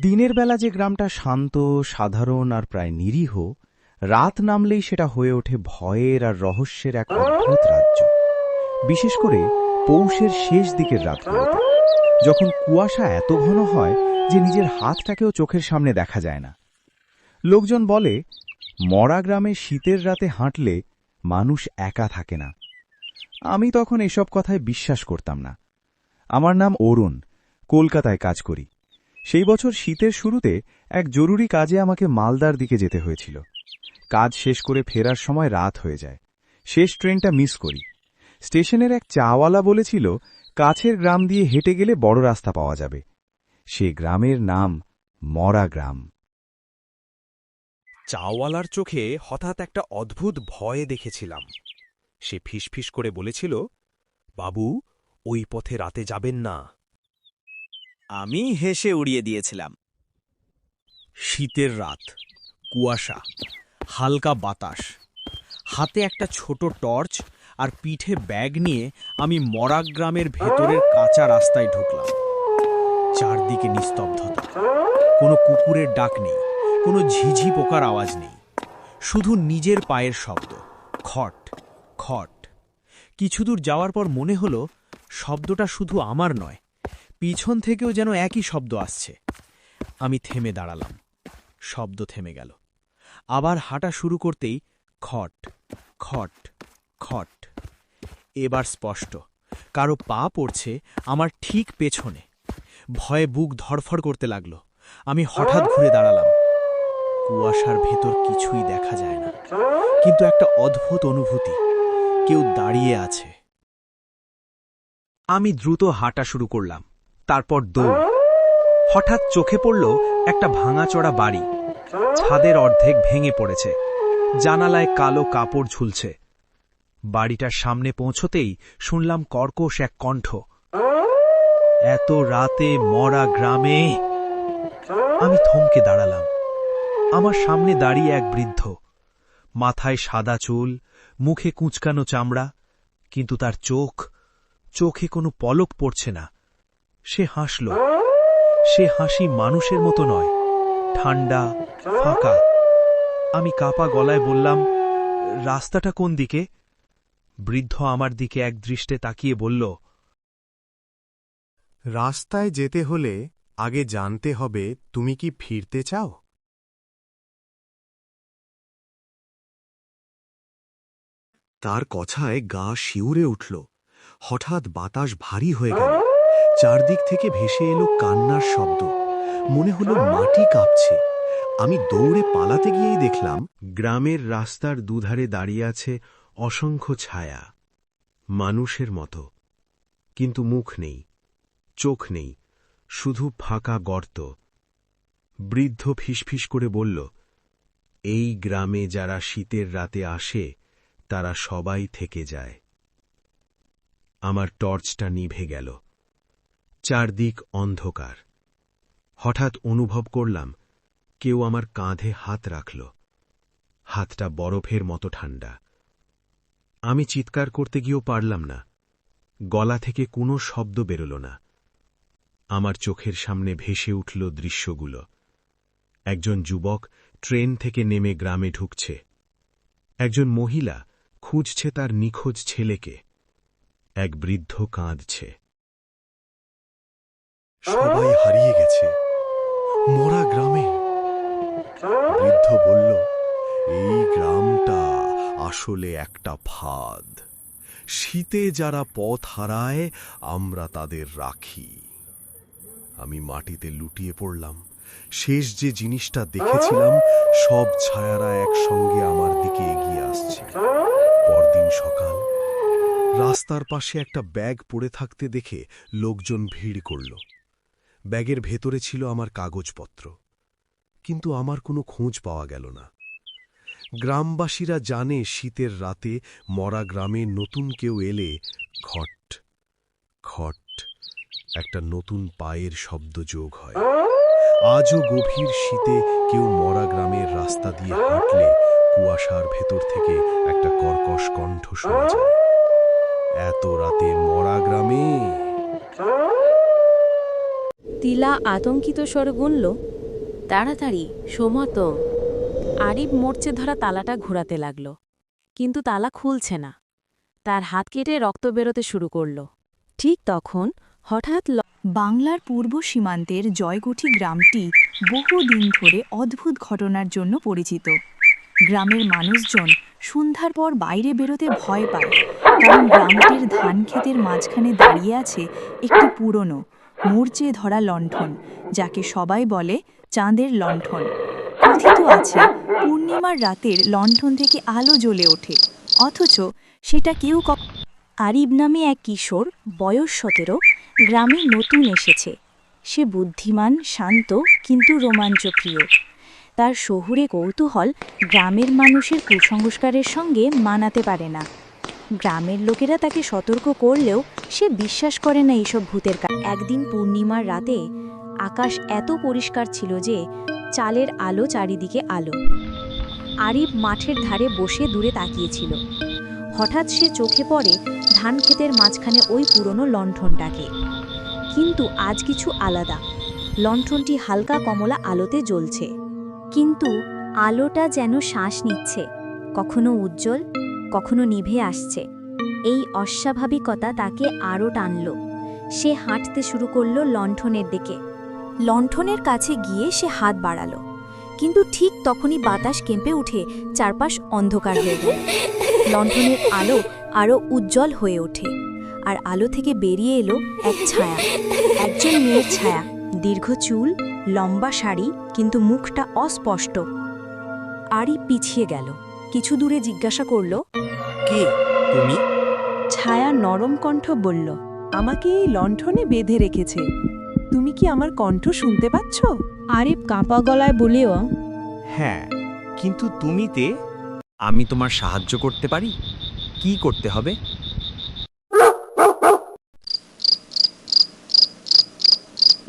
দিনের বেলা যে গ্রামটা শান্ত, সাধারণ আর প্রায় নিরীহ, রাত নামলেই সেটা হয়ে ওঠে ভয়ের আর রহস্যের এক অদ্ভুত রাজ্য। বিশেষ করে পৌষের শেষ দিকের রাতগুলোতে, যখন কুয়াশা এত ঘন হয় যে নিজের হাতটাকেও চোখের সামনে দেখা যায় না। লোকজন বলে, মরা গ্রামে শীতের রাতে হাঁটলে মানুষ একা থাকে না। আমি তখন এসব কথায় বিশ্বাস করতাম না। আমার নাম অরুণ, কলকাতায় কাজ করি। সেই বছর শীতের শুরুতে এক জরুরি কাজে আমাকে মালদার দিকে যেতে হয়েছিল। কাজ শেষ করে ফেরার সময় রাত হয়ে যায়। শেষ ট্রেনটা মিস করি। স্টেশনের এক চাওয়ালা বলেছিল, কাছের গ্রাম দিয়ে হেঁটে গেলে বড় রাস্তা পাওয়া যাবে। সে গ্রামের নাম মরা গ্রাম। চাওয়ালার চোখে হঠাৎ একটা অদ্ভুত ভয়ে দেখেছিলাম। সে ফিসফিস করে বলেছিল, বাবু, ওই পথে রাতে যাবেন না। আমি হেসে উড়িয়ে দিয়েছিলাম। শীতের রাত, কুয়াশা, হালকা বাতাস, হাতে একটা ছোট টর্চ আর পিঠে ব্যাগ নিয়ে আমি মরা গ্রামের ভেতরের কাঁচা রাস্তায় ঢুকলাম। চারদিকে নিস্তব্ধতা, কোনো কুকুরের ডাক নেই, কোনো ঝিঝি পোকার আওয়াজ নেই, শুধু নিজের পায়ের শব্দ, খট খট। কিছু দূর যাওয়ার পর মনে হলো, শব্দটা শুধু আমার নয় পিছন থেকেও যেন একই শব্দ আসছে। আমি থেমে দাঁড়ালাম। শব্দ থেমে গেল। আবার হাঁটা শুরু করতেই খট খট খট। এবার স্পষ্ট। কারও পা পড়ছে আমার ঠিক পেছনে। ভয়ে বুক ধড়ফড় করতে লাগল। আমি হঠাৎ ঘুরে দাঁড়ালাম। কুয়াশার ভেতর কিছুই দেখা যায় না। কিন্তু একটা অদ্ভুত অনুভূতি। কেউ দাঁড়িয়ে আছে। আমি দ্রুত হাঁটা শুরু করলাম। তারপর দৌড়। হঠাৎ চোখে পড়ল একটা ভাঙাচড়া বাড়ি। ছাদের অর্ধেক ভেঙে পড়েছে। জানালায় কালো কাপড় ঝুলছে। বাড়িটার সামনে পৌঁছতেই শুনলাম কর্কশ এক কণ্ঠ। এত রাতে মরা গ্রামে আমি থমকে দাঁড়ালাম। আমার সামনে দাঁড়িয়ে এক বৃদ্ধ। মাথায় সাদা চুল, মুখে কুঁচকানো চামড়া, কিন্তু তার চোখ, চোখে কোনো পলক পড়ছে না। সে হাসল। সে হাসি মানুষের মতো নয়, ঠান্ডা, ফাঁকা। আমি কাপা গলায় বললাম, রাস্তাটা কোন দিকে? বৃদ্ধ আমার দিকে এক দৃষ্টে তাকিয়ে বলল, রাস্তায় যেতে হলে আগে জানতে হবে তুমি কি ফিরতে চাও? তার কথায় গা শিউরে উঠল। হঠাৎ বাতাস ভারী হয়ে গেল। চারদিক থেকে ভেসে এলো কান্নার শব্দ। মনে হলো মাটি কাঁপছে। আমি দৌড়ে পালাতে গিয়েই দেখলাম গ্রামের রাস্তার দুধারে দাঁড়িয়ে আছে অসংখ্য ছায়া। মানুষের মতো। কিন্তু মুখ নেই, চোখ নেই, শুধু ফাঁকা গর্ত। বৃদ্ধ ফিসফিস করে বলল, এই গ্রামে যারা শীতের রাতে আসে, তারা সবাই থেকে যায়। আমার টর্চটা নিভে গেল। চারদিক অন্ধকার। হঠাৎ অনুভব করলাম, কেউ আমার কাঁধে হাত রাখল। হাতটা বরফের মতো ঠান্ডা। আমি চিৎকার করতে গিয়েও পারলাম না। গলা থেকে কোনো শব্দ বেরোল না। আমার চোখের সামনে ভেসে উঠল দৃশ্যগুলো। একজন যুবক ট্রেন থেকে নেমে গ্রামে ঢুকছে। একজন মহিলা খুঁজছে তার নিখোঁজ ছেলেকে। এক বৃদ্ধ কাঁদছে। সবাই হারিয়ে গেছে। মরা গ্রামে। বৃদ্ধ বলল, এই গ্রামটা আসলে একটা ফাঁদ। শীতে যারা পথ হারায়, আমরা তাদের রাখি। আমি মাটিতে লুটিয়ে পড়লাম। শেষ যে জিনিসটা দেখেছিলাম, সব ছায়ারা একসঙ্গে আমার দিকে এগিয়ে আসছে। পরদিন সকাল, রাস্তার পাশে একটা ব্যাগ পড়ে থাকতে দেখে লোকজন ভিড় করল। ব্যাগের ভেতরে ছিল আমার কাগজপত্র। কিন্তু আমার কোনো খোঁজ পাওয়া গেল না। গ্রামবাসীরা জানে শীতের রাতে মরা গ্রামে নতুন কেউ এলে খট খট, একটা নতুন পায়ের শব্দ যোগ হয়। আজও গভীর শীতে কেউ মরা গ্রামের রাস্তা দিয়ে হাঁটলে কুয়াশার ভেতর থেকে একটা কর্কশ কণ্ঠ শোনা যায়। এত রাতে মরা গ্রামে তিলা আতঙ্কিত স্বরে গুনল, তাড়াতাড়ি সমত আরিব মরচে ধরা তালাটা ঘোরাতে লাগল, কিন্তু তালা খুলছে না। তার হাত কেটে রক্ত বেরোতে শুরু করল। ঠিক তখন হঠাৎ বাংলার পূর্ব সীমান্তের জয়গুঠি গ্রামটি বহুদিন ধরে অদ্ভুত ঘটনার জন্য পরিচিত। গ্রামের মানুষজন সন্ধ্যার পর বাইরে বেরোতে ভয় পায়, কারণ গ্রামটির ধান ক্ষেতের মাঝখানে দাঁড়িয়ে আছে একটি পুরনো মরচে ধরা লণ্ঠন, যাকে সবাই বলে চাঁদের লণ্ঠন। কথিত আছে, পূর্ণিমার রাতের লণ্ঠন থেকে আলো জ্বলে ওঠে, অথচ সেটা কেউ আরিব নামে এক কিশোর, বয়স সতেরো, গ্রামে নতুন এসেছে। সে বুদ্ধিমান, শান্ত, কিন্তু রোমাঞ্চপ্রিয়। তার শহুরে কৌতূহল গ্রামের মানুষের কুসংস্কারের সঙ্গে মানাতে পারে না। গ্রামের লোকেরা তাকে সতর্ক করলেও সে বিশ্বাস করে না এইসব ভূতের কা একদিন পূর্ণিমার রাতে আকাশ এত পরিষ্কার ছিল যে চালের আলো চারিদিকে আলো। আরিব মাঠের ধারে বসে দূরে তাকিয়েছিল। হঠাৎ সে চোখে পড়ে ধান ক্ষেতের মাঝখানে ওই পুরনো লণ্ঠনটাকে। কিন্তু আজ কিছু আলাদা। লণ্ঠনটি হালকা কমলা আলোতে জ্বলছে। কিন্তু আলোটা যেন শ্বাস নিচ্ছে। কখনো উজ্জ্বল কখনো নিভে আসছে। এই অস্বাভাবিকতা তাকে আরও টানল। সে হাঁটতে শুরু করল লণ্ঠনের দিকে। লণ্ঠনের কাছে গিয়ে সে হাত বাড়ালো। কিন্তু ঠিক তখনই বাতাস কেঁপে উঠে, চারপাশ অন্ধকার হয়ে গেল। লণ্ঠনের আলো আরও উজ্জ্বল হয়ে ওঠে। আর আলো থেকে বেরিয়ে এলো এক ছায়া। একজন মেয়ের ছায়া। দীর্ঘ চুল, লম্বা শাড়ি, কিন্তু মুখটা অস্পষ্ট। আরই পিছিয়ে গেল। কিছু দূরে জিজ্ঞাসা করল কে তুমি? ছায়া নরম কণ্ঠ বলল আমাকে এই লণ্ঠনে বেঁধে রেখেছে। তুমি কি আমার কণ্ঠ শুনতে পাচ্ছ? আরিফ কাঁপা গলায় বলেও হ্যাঁ কিন্তু তুমি তে আমি তোমার সাহায্য করতে পারি? কি করতে হবে?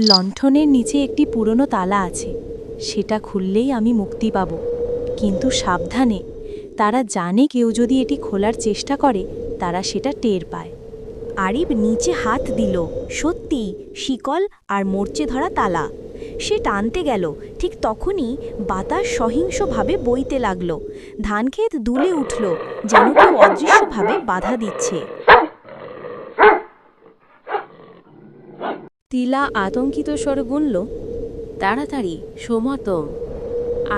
লণ্ঠনের নিচে একটি পুরনো তালা আছে। সেটা খুললেই আমি মুক্তি পাব। কিন্তু সাবধানে তারা জানে কেউ যদি এটি খোলার চেষ্টা করে, তারা সেটা টের পায়। আরিব নিচে হাত দিল। সত্যি, শিকল আর মরচে ধরা তালা। সে টানতে গেল। ঠিক তখনই বাতাস সহিংসভাবে বইতে লাগল। ধানক্ষেত দুলে উঠল, যেন কেউ অদৃশ্যভাবে বাধা দিচ্ছে। তিলা আতঙ্কিত স্বরে গুনল, তাড়াতাড়ি সমত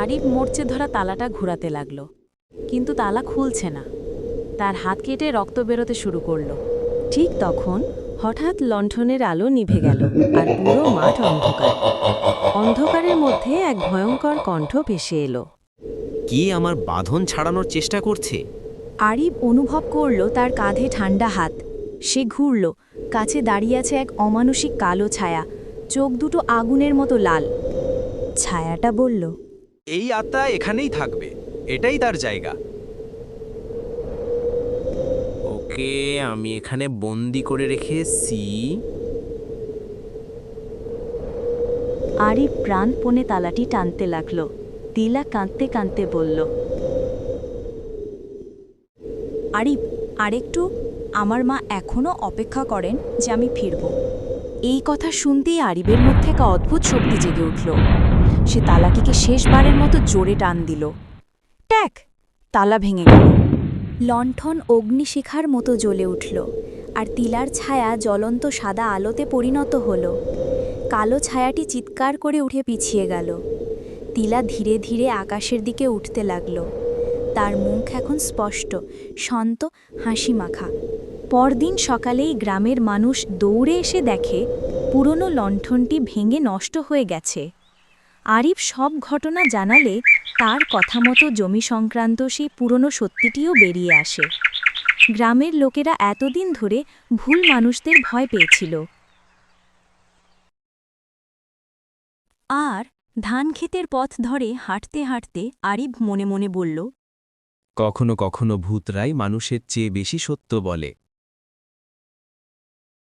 আরিফ মরচে ধরা তালাটা ঘোরাতে লাগল। কিন্তু তালা খুলছে না। তার হাত কেটে রক্ত বেরোতে শুরু করল। ঠিক তখন হঠাৎ লণ্ঠনের আলো নিভে গেল আর পুরো মাঠ অন্ধকার। অন্ধকারের মধ্যে এক ভয়ঙ্কর কণ্ঠ ভেসে এলো। কি আমার বাঁধন ছাড়ানোর চেষ্টা করছে? আরিব অনুভব করল তার কাঁধে ঠান্ডা হাত। সে ঘুরল। কাছে দাঁড়িয়ে আছে এক অমানসিক কালো ছায়া। চোখ দুটো আগুনের মতো লাল। ছায়াটা বলল এই আত্মা এখানেই থাকবে। এটাই তার জায়গা। ওকে, আমি এখানে বন্দি করে রেখেছি আরিব প্রাণপণে তালাটি টানতে লাগল। তিলা কাঁদতে কাঁদতে বলল আরিব আরেকটু, আমার মা এখনও অপেক্ষা করেন যে আমি ফিরব। এই কথা শুনতেই আরিবের মধ্যে এক অদ্ভুত শক্তি জেগে উঠল। সে তালাটিকে শেষবারের মতো জোরে টান দিল। ট্যাক, তালা ভেঙে গেল। লণ্ঠন অগ্নিশিখার মতো জ্বলে উঠল, আর তিলার ছায়া জ্বলন্ত সাদা আলোতে পরিণত হল। কালো ছায়াটি চিৎকার করে উঠে পিছিয়ে গেল। তিলা ধীরে ধীরে আকাশের দিকে উঠতে লাগল। তার মুখ এখন স্পষ্ট, শান্ত, হাসি মাখা। পরদিন সকালেই গ্রামের মানুষ দৌড়ে এসে দেখে, পুরনো লণ্ঠনটি ভেঙে নষ্ট হয়ে গেছে। আরিফ সব ঘটনা জানালে তার কথা মতো জমি সংক্রান্ত সেই পুরনো সত্যিটিও বেরিয়ে আসে। গ্রামের লোকেরা এতদিন ধরে ভুল মানুষদের ভয় পেয়েছিল। আর ধান ক্ষেতের পথ ধরে হাঁটতে হাঁটতে আরিব মনে মনে বলল, কখনো কখনো ভূতরাই মানুষের চেয়ে বেশি সত্য বলে।